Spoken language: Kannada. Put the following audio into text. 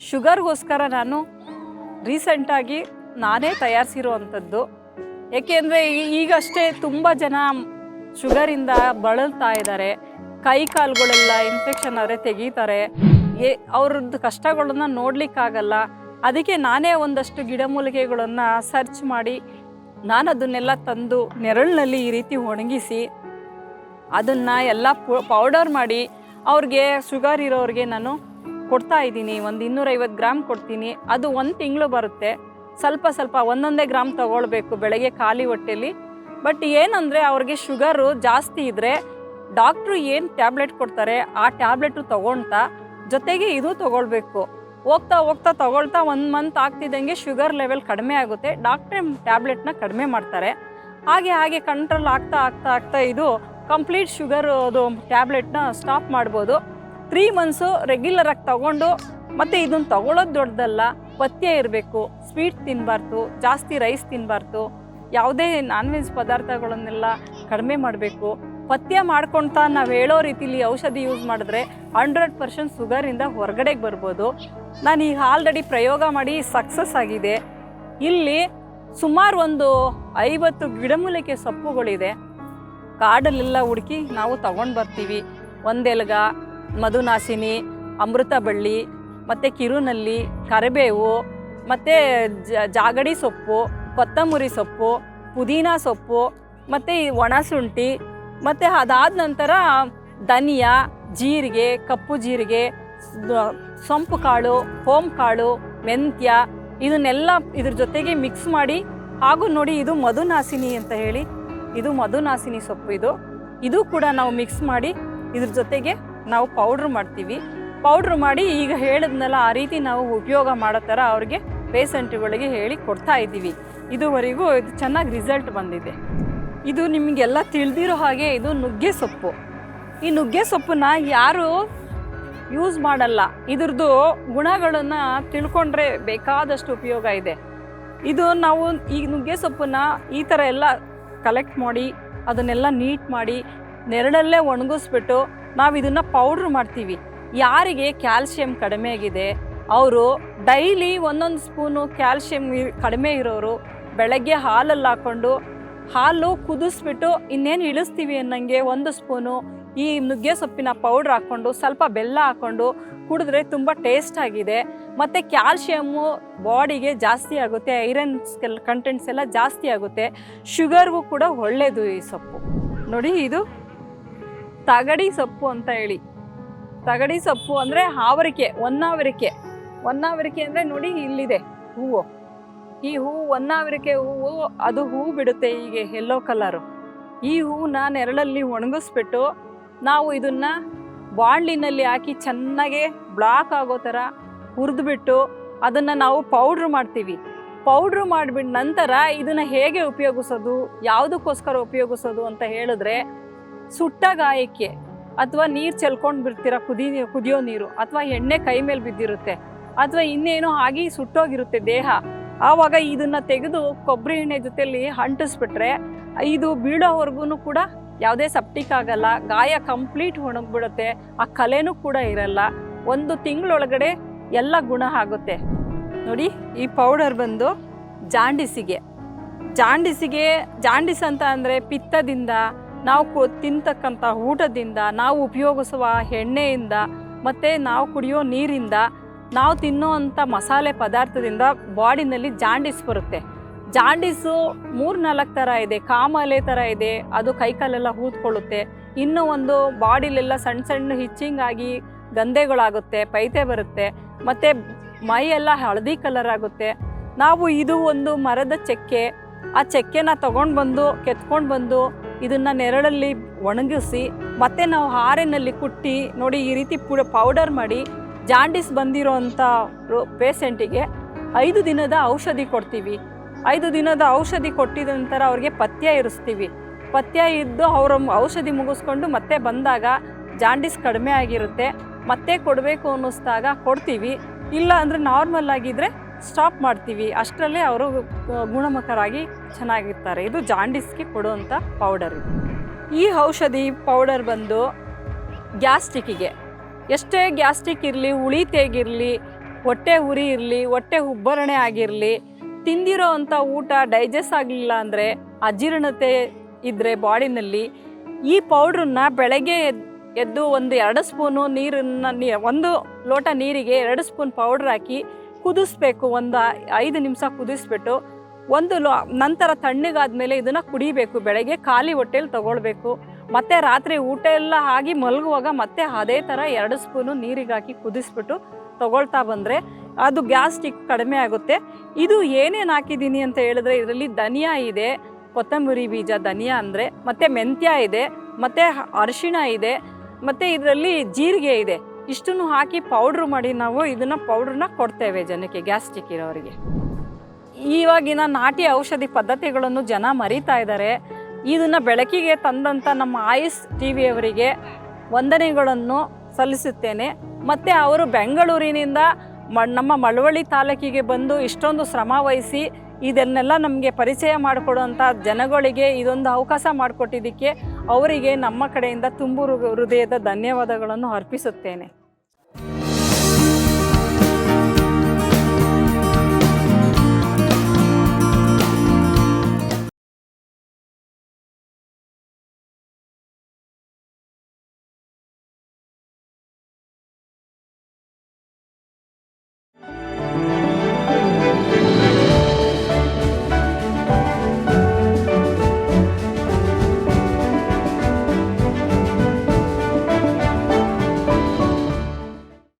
ಶುಗರ್ಗೋಸ್ಕರ ನಾನು ರೀಸೆಂಟಾಗಿ ನಾನೇ ತಯಾರಿಸಿರುವಂಥದ್ದು. ಏಕೆಂದರೆ ಈಗಷ್ಟೇ ತುಂಬ ಜನ ಶುಗರಿಂದ ಬಳಲ್ತಾ ಇದ್ದಾರೆ. ಕೈ ಕಾಲುಗಳೆಲ್ಲ ಇನ್ಫೆಕ್ಷನ್ ಆದರೆ ತೆಗೀತಾರೆ. ಏ ಅವ್ರದ್ದು ಕಷ್ಟಗಳನ್ನು ನೋಡಲಿಕ್ಕಾಗಲ್ಲ. ಅದಕ್ಕೆ ನಾನೇ ಒಂದಷ್ಟು ಗಿಡಮೂಲಿಕೆಗಳನ್ನು ಸರ್ಚ್ ಮಾಡಿ ನಾನು ಅದನ್ನೆಲ್ಲ ತಂದು ನೆರಳಿನಲ್ಲಿ ಈ ರೀತಿ ಒಣಗಿಸಿ ಅದನ್ನು ಎಲ್ಲ ಪೌಡರ್ ಮಾಡಿ ಅವ್ರಿಗೆ ಶುಗರ್ ಇರೋರಿಗೆ ನಾನು ಕೊಡ್ತಾ ಇದ್ದೀನಿ. ಒಂದು ಇನ್ನೂರೈವತ್ತು ಗ್ರಾಮ್ ಕೊಡ್ತೀನಿ. ಅದು ಒಂದು ತಿಂಗಳು ಬರುತ್ತೆ. ಸ್ವಲ್ಪ ಸ್ವಲ್ಪ ಒಂದೊಂದೇ ಗ್ರಾಮ್ ತಗೊಳ್ಬೇಕು ಬೆಳಗ್ಗೆ ಖಾಲಿ ಹೊಟ್ಟೆಲಿ. ಬಟ್ ಏನಂದರೆ ಅವ್ರಿಗೆ ಶುಗರು ಜಾಸ್ತಿ ಇದ್ದರೆ ಡಾಕ್ಟ್ರು ಏನು ಟ್ಯಾಬ್ಲೆಟ್ ಕೊಡ್ತಾರೆ ಆ ಟ್ಯಾಬ್ಲೆಟು ತಗೊಳ್ತಾ ಜೊತೆಗೆ ಇದು ತಗೊಳ್ಬೇಕು. ಹೋಗ್ತಾ ಹೋಗ್ತಾ ತಗೊಳ್ತಾ ಒಂದು ಮಂತ್ ಆಗ್ತಿದ್ದಂಗೆ ಶುಗರ್ ಲೆವೆಲ್ ಕಡಿಮೆ ಆಗುತ್ತೆ. ಡಾಕ್ಟ್ರೇ ಟ್ಯಾಬ್ಲೆಟ್ನ ಕಡಿಮೆ ಮಾಡ್ತಾರೆ. ಹಾಗೆ ಹಾಗೆ ಕಂಟ್ರೋಲ್ ಆಗ್ತಾ ಆಗ್ತಾ ಆಗ್ತಾ ಇದು ಕಂಪ್ಲೀಟ್ ಶುಗರ್ ಅದು ಟ್ಯಾಬ್ಲೆಟ್ನ ಸ್ಟಾಪ್ ಮಾಡ್ಬೋದು. ತ್ರೀ ಮಂತ್ಸು ರೆಗ್ಯುಲರಾಗಿ ತಗೊಂಡು ಮತ್ತು ಇದನ್ನು ತಗೊಳ್ಳೋದು ದೊಡ್ಡದಲ್ಲ, ಪಥ್ಯ ಇರಬೇಕು. ಸ್ವೀಟ್ ತಿನ್ನಬಾರ್ದು ಜಾಸ್ತಿ ರೈಸ್ ತಿನ್ನಬಾರ್ದು ಯಾವುದೇ ನಾನ್ ವೆಜ್ ಪದಾರ್ಥಗಳನ್ನೆಲ್ಲ ಕಡಿಮೆ ಮಾಡಬೇಕು. ಪಥ್ಯ ಮಾಡ್ಕೊಳ್ತಾ ನಾವು ಹೇಳೋ ರೀತಿಲಿ ಔಷಧಿ ಯೂಸ್ ಮಾಡಿದ್ರೆ ಹಂಡ್ರೆಡ್ ಪರ್ಸೆಂಟ್ ಶುಗರಿಂದ ಹೊರಗಡೆಗೆ ಬರ್ಬೋದು. ನಾನು ಈಗ ಆಲ್ರೆಡಿ ಪ್ರಯೋಗ ಮಾಡಿ ಸಕ್ಸಸ್ ಆಗಿದೆ. ಇಲ್ಲಿ ಸುಮಾರು ಒಂದು ಐವತ್ತು ಗಿಡಮೂಲಿಕೆ ಸೊಪ್ಪುಗಳಿದೆ. ಕಾಡಲ್ಲೆಲ್ಲ ಹುಡುಕಿ ನಾವು ತಗೊಂಡು ಬರ್ತೀವಿ. ಒಂದೆಲಗ ಮಧುನಾಸಿನಿ, ಅಮೃತ ಬಳ್ಳಿ, ಮತ್ತು ಕಿರುನಲ್ಲಿ, ಕರಿಬೇವು, ಮತ್ತು ಜಾಗಡಿ ಸೊಪ್ಪು, ಕೊತ್ತಂಬರಿ ಸೊಪ್ಪು, ಪುದೀನ ಸೊಪ್ಪು, ಮತ್ತು ಈ ಒಣಶುಂಠಿ ಮತ್ತು ಅದಾದ ನಂತರ ಧನಿಯಾ, ಜೀರಿಗೆ, ಕಪ್ಪು ಜೀರಿಗೆ ಸೊಂಪು ಕಾಳು, ಹೋಮ್ ಕಾಳು, ಮೆಂತ್ಯ, ಇದನ್ನೆಲ್ಲ ಇದ್ರ ಜೊತೆಗೆ ಮಿಕ್ಸ್ ಮಾಡಿ, ಹಾಗೂ ನೋಡಿ ಇದು ಮಧುನಾಸಿನಿ ಅಂತ ಹೇಳಿ, ಇದು ಮಧುನಾಸಿನಿ ಸೊಪ್ಪು ಇದು. ಇದು ಕೂಡ ನಾವು ಮಿಕ್ಸ್ ಮಾಡಿ ಇದ್ರ ಜೊತೆಗೆ ನಾವು ಪೌಡ್ರ್ ಮಾಡ್ತೀವಿ. ಪೌಡ್ರ್ ಮಾಡಿ ಈಗ ಹೇಳಿದ್ನಲ್ಲ, ಆ ರೀತಿ ನಾವು ಉಪಯೋಗ ಮಾಡೋ ಥರ ಅವ್ರಿಗೆ ಪೇಸೆಂಟ್ಗಳಿಗೆ ಹೇಳಿ ಕೊಡ್ತಾ ಇದ್ದೀವಿ. ಇದುವರೆಗೂ ಇದು ಚೆನ್ನಾಗಿ ರಿಸಲ್ಟ್ ಬಂದಿದೆ. ಇದು ನಿಮಗೆಲ್ಲ ತಿಳಿದಿರೋ ಹಾಗೆ ಇದು ನುಗ್ಗೆ ಸೊಪ್ಪು. ಈ ನುಗ್ಗೆ ಸೊಪ್ಪನ್ನ ಯಾರು ಯೂಸ್ ಮಾಡಲ್ಲ. ಇದ್ರದ್ದು ಗುಣಗಳನ್ನು ತಿಳ್ಕೊಂಡ್ರೆ ಬೇಕಾದಷ್ಟು ಉಪಯೋಗ ಇದೆ. ಇದು ನಾವು ಈ ನುಗ್ಗೆ ಸೊಪ್ಪನ್ನ ಈ ಥರ ಎಲ್ಲ ಕಲೆಕ್ಟ್ ಮಾಡಿ, ಅದನ್ನೆಲ್ಲ ನೀಟ್ ಮಾಡಿ, ನೆರಳಲ್ಲೇ ಒಣಗಿಸ್ಬಿಟ್ಟು ನಾವು ಇದನ್ನು ಪೌಡ್ರ್ ಮಾಡ್ತೀವಿ. ಯಾರಿಗೆ ಕ್ಯಾಲ್ಶಿಯಂ ಕಡಿಮೆ ಆಗಿದೆ, ಅವರು ಡೈಲಿ ಒಂದೊಂದು ಸ್ಪೂನು ಕ್ಯಾಲ್ಶಿಯಂ ಕಡಿಮೆ ಇರೋರು ಬೆಳಗ್ಗೆ ಹಾಲಲ್ಲಿ ಹಾಕ್ಕೊಂಡು ಹಾಲು ಕುದಿಸ್ಬಿಟ್ಟು ಇನ್ನೇನು ಇಳಿಸ್ತೀವಿ ಅನ್ನಂಗೆ ಒಂದು ಸ್ಪೂನು ಈ ನುಗ್ಗೆ ಸೊಪ್ಪಿನ ಪೌಡ್ರ್ ಹಾಕ್ಕೊಂಡು ಸ್ವಲ್ಪ ಬೆಲ್ಲ ಹಾಕ್ಕೊಂಡು ಕುಡಿದ್ರೆ ತುಂಬ ಟೇಸ್ಟ್ ಆಗಿದೆ. ಮತ್ತು ಕ್ಯಾಲ್ಶಿಯಮ್ಮು ಬಾಡಿಗೆ ಜಾಸ್ತಿ ಆಗುತ್ತೆ ಐರನ್ಸ್ ಕಂಟೆಂಟ್ಸ್ ಎಲ್ಲ ಜಾಸ್ತಿ ಆಗುತ್ತೆ ಶುಗರ್ಗೂ ಕೂಡ ಒಳ್ಳೆಯದು ಈ ಸೊಪ್ಪು. ನೋಡಿ ಇದು ತಗಡಿ ಸೊಪ್ಪು ಅಂತ ಹೇಳಿ. ತಗಡಿ ಸೊಪ್ಪು ಅಂದರೆ ಹಾವರಿಕೆ, ಒನ್ನಾವರಿಕೆ. ಒನ್ನಾವರಿಕೆ ಅಂದರೆ ನೋಡಿ ಇಲ್ಲಿದೆ ಹೂವು. ಈ ಹೂವು ಒನ್ನಾವರಿಕೆ ಹೂವು, ಅದು ಹೂವು ಬಿಡುತ್ತೆ ಹೀಗೆ ಎಲ್ಲೋ ಕಲರು ಈ ಹೂವನ್ನ ನೆರಳಲ್ಲಿ ಒಣಗಿಸ್ಬಿಟ್ಟು ನಾವು ಇದನ್ನ ಬಾಂಡ್ಲಿನಲ್ಲಿ ಹಾಕಿ ಚೆನ್ನಾಗೆ ಬ್ಲಾಕ್ ಆಗೋ ಥರ ಹುರಿದ್ಬಿಟ್ಟು ಅದನ್ನು ನಾವು ಪೌಡ್ರ್ ಮಾಡ್ತೀವಿ. ಪೌಡ್ರ್ ಮಾಡಿಬಿಟ್ಟು ನಂತರ ಇದನ್ನು ಹೇಗೆ ಉಪಯೋಗಿಸೋದು, ಯಾವುದಕ್ಕೋಸ್ಕರ ಉಪಯೋಗಿಸೋದು ಅಂತ ಹೇಳಿದ್ರೆ ಸುಟ್ಟ ಗಾಯಕ್ಕೆ ಅಥವಾ ನೀರು ಚೆಲ್ಕೊಂಡು ಬಿಡ್ತೀರ, ಕುದಿ, ಕುದಿಯೋ ನೀರು ಅಥವಾ ಎಣ್ಣೆ ಕೈ ಮೇಲೆ ಬಿದ್ದಿರುತ್ತೆ ಅಥವಾ ಇನ್ನೇನೋ ಆಗಿ ಸುಟ್ಟೋಗಿರುತ್ತೆ ದೇಹ, ಆವಾಗ ಇದನ್ನ ತೆಗೆದು ಕೊಬ್ಬರಿ ಎಣ್ಣೆ ಜೊತೆಯಲ್ಲಿ ಅಂಟಿಸ್ಬಿಟ್ರೆ ಇದು ಬೀಳೋವರೆಗೂ ಕೂಡ ಯಾವುದೇ ಸಪ್ಟಿಕ್ ಆಗಲ್ಲ, ಗಾಯ ಕಂಪ್ಲೀಟ್ ಒಣಗ್ಬಿಡುತ್ತೆ, ಆ ಕಲೆನೂ ಕೂಡ ಇರಲ್ಲ. ಒಂದು ತಿಂಗಳೊಳಗಡೆ ಎಲ್ಲ ಗುಣ ಆಗುತ್ತೆ. ನೋಡಿ, ಈ ಪೌಡರ್ ಬಂದು ಜಾಂಡಿಸಿಗೆ. ಜಾಂಡಿಸಿಗೆ, ಜಾಂಡಿಸ್ ಅಂತ ಅಂದರೆ ಪಿತ್ತದಿಂದ ನಾವು ಕು, ತಿಂತಕ್ಕಂಥ ಊಟದಿಂದ, ನಾವು ಉಪಯೋಗಿಸುವ ಎಣ್ಣೆಯಿಂದ, ಮತ್ತು ನಾವು ಕುಡಿಯೋ ನೀರಿಂದ, ನಾವು ತಿನ್ನೋವಂಥ ಮಸಾಲೆ ಪದಾರ್ಥದಿಂದ ಬಾಡಿನಲ್ಲಿ ಜಾಂಡಿಸ್ ಬರುತ್ತೆ. ಜಾಂಡಿಸು ಮೂರು ನಾಲ್ಕು ಥರ ಇದೆ, ಕಾಮಲೆ ಥರ ಇದೆ, ಅದು ಕೈಕಾಲೆಲ್ಲ ಹೂತ್ಕೊಳ್ಳುತ್ತೆ. ಇನ್ನೂ ಒಂದು ಬಾಡಿಲೆಲ್ಲ ಸಣ್ಣ ಸಣ್ಣ ಹಿಚ್ಚಿಂಗ್ ಆಗಿ ಗಂಧೆಗಳಾಗುತ್ತೆ, ಪೈತೆ ಬರುತ್ತೆ, ಮತ್ತು ಮೈಯೆಲ್ಲ ಹಳದಿ ಕಲರ್ ಆಗುತ್ತೆ. ನಾವು ಇದು ಒಂದು ಮರದ ಚಕ್ಕೆ, ಆ ಚಕ್ಕೆನ ತೊಗೊಂಡು ಬಂದು ಕೆತ್ಕೊಂಡು ಬಂದು ಇದನ್ನು ನೆರಳಲ್ಲಿ ಒಣಗಿಸಿ ಮತ್ತೆ ನಾವು ಹಾರಿನಲ್ಲಿ ಕುಟ್ಟಿ ನೋಡಿ ಈ ರೀತಿ ಪುಡ ಪೌಡರ್ ಮಾಡಿ ಜಾಂಡಿಸ್ ಬಂದಿರೋ ಅಂಥ ಪೇಷಂಟಿಗೆ ಐದು ದಿನದ ಔಷಧಿ ಕೊಡ್ತೀವಿ. ಐದು ದಿನದ ಔಷಧಿ ಕೊಟ್ಟಿದ ನಂತರ ಅವ್ರಿಗೆ ಪಥ್ಯ ಇರಿಸ್ತೀವಿ. ಪಥ್ಯ ಇದ್ದು ಅವರ ಔಷಧಿ ಮುಗಿಸ್ಕೊಂಡು ಮತ್ತೆ ಬಂದಾಗ ಜಾಂಡಿಸ್ ಕಡಿಮೆ ಆಗಿರುತ್ತೆ. ಮತ್ತೆ ಕೊಡಬೇಕು ಅನ್ನಿಸ್ದಾಗ ಕೊಡ್ತೀವಿ. ಇಲ್ಲ ಅಂದರೆ ನಾರ್ಮಲ್ ಆಗಿದ್ದರೆ ಸ್ಟಾಪ್ ಮಾಡ್ತೀವಿ. ಅಷ್ಟರಲ್ಲೇ ಅವರು ಗುಣಮುಖರಾಗಿ ಚೆನ್ನಾಗಿರ್ತಾರೆ. ಇದು ಜಾಂಡಿಸ್ಗೆ ಕೊಡುವಂಥ ಪೌಡರ್ ಇದು. ಈ ಔಷಧಿ ಪೌಡರ್ ಬಂದು ಗ್ಯಾಸ್ಟಿಕ್ಕಿಗೆ ಎಷ್ಟೇ ಗ್ಯಾಸ್ಟಿಕ್ ಇರಲಿ, ಹುಳಿ ತೇಗಿರಲಿ ಹೊಟ್ಟೆ ಉರಿ ಇರಲಿ, ಹೊಟ್ಟೆ ಉಬ್ಬರಣೆ ಆಗಿರಲಿ, ತಿಂದಿರೋ ಅಂಥ ಊಟ ಡೈಜೆಸ್ಟ್ ಆಗಲಿಲ್ಲ ಅಂದರೆ, ಅಜೀರ್ಣತೆ ಇದ್ದರೆ ಬಾಡಿನಲ್ಲಿ ಈ ಪೌಡ್ರನ್ನ ಬೆಳಗ್ಗೆ ಎದ್- ಎದ್ದು ಒಂದು ಎರಡು ಸ್ಪೂನು ನೀರನ್ನು ಒಂದು ಲೋಟ ನೀರಿಗೆ ಎರಡು ಸ್ಪೂನ್ ಪೌಡ್ರ್ ಹಾಕಿ ಕುದಿಸ್ಬೇಕು, ಒಂದು ಐದು ನಿಮಿಷ ಕುದಿಸ್ಬಿಟ್ಟು ಒಂದು ಲೋ, ನಂತರ ತಣ್ಣಗಾದ್ಮೇಲೆ ಇದನ್ನು ಕುಡಿಬೇಕು, ಬೆಳಗ್ಗೆ ಖಾಲಿ ಹೊಟ್ಟೆಲಿ ತಗೊಳ್ಬೇಕು. ಮತ್ತು ರಾತ್ರಿ ಊಟ ಎಲ್ಲ ಆಗಿ ಮಲಗುವಾಗ ಮತ್ತೆ ಅದೇ ಥರ ಎರಡು ಸ್ಪೂನು ನೀರಿಗೆ ಹಾಕಿ ಕುದಿಸ್ಬಿಟ್ಟು ತಗೊಳ್ತಾ ಬಂದರೆ ಅದು ಗ್ಯಾಸ್ಟಿಕ್ ಕಡಿಮೆ ಆಗುತ್ತೆ. ಇದು ಏನೇನು ಹಾಕಿದ್ದೀನಿ ಅಂತ ಹೇಳಿದ್ರೆ ಇದರಲ್ಲಿ ಧನಿಯಾ ಇದೆ, ಕೊತ್ತಂಬರಿ ಬೀಜ, ಧನಿಯಾ ಅಂದರೆ, ಮತ್ತು ಮೆಂತ್ಯ ಇದೆ, ಮತ್ತು ಅರಿಶಿಣ ಇದೆ, ಮತ್ತು ಇದರಲ್ಲಿ ಜೀರಿಗೆ ಇದೆ. ಇಷ್ಟನ್ನು ಹಾಕಿ ಪೌಡ್ರ್ ಮಾಡಿ ನಾವು ಇದನ್ನು ಪೌಡ್ರನ್ನ ಕೊಡ್ತೇವೆ ಜನಕ್ಕೆ ಗ್ಯಾಸ್ಟ್ರಿಕ್ ಇರೋರಿಗೆ. ಇವಾಗಿನ ನಾಟಿ ಔಷಧಿ ಪದ್ಧತಿಗಳನ್ನು ಜನ ಮರಿತಾ ಇದ್ದಾರೆ. ಇದನ್ನು ಬೆಳಕಿಗೆ ತಂದಂಥ ನಮ್ಮ ಆಯುಸ್ ಟಿ ವಿಯವರಿಗೆ ವಂದನೆಗಳನ್ನು ಸಲ್ಲಿಸುತ್ತೇನೆ. ಮತ್ತು ಅವರು ಬೆಂಗಳೂರಿನಿಂದ ಮ, ನಮ್ಮ ಮಳವಳ್ಳಿ ತಾಲೂಕಿಗೆ ಬಂದು ಇಷ್ಟೊಂದು ಶ್ರಮ ವಹಿಸಿ ಇದನ್ನೆಲ್ಲ ನಮಗೆ ಪರಿಚಯ ಮಾಡಿಕೊಡುವಂಥ ಜನಗಳಿಗೆ ಇದೊಂದು ಅವಕಾಶ ಮಾಡಿಕೊಟ್ಟಿದ್ದಕ್ಕೆ ಅವರಿಗೆ ನಮ್ಮ ಕಡೆಯಿಂದ ತುಂಬು ಹೃದಯದ ಧನ್ಯವಾದಗಳನ್ನು ಅರ್ಪಿಸುತ್ತೇನೆ.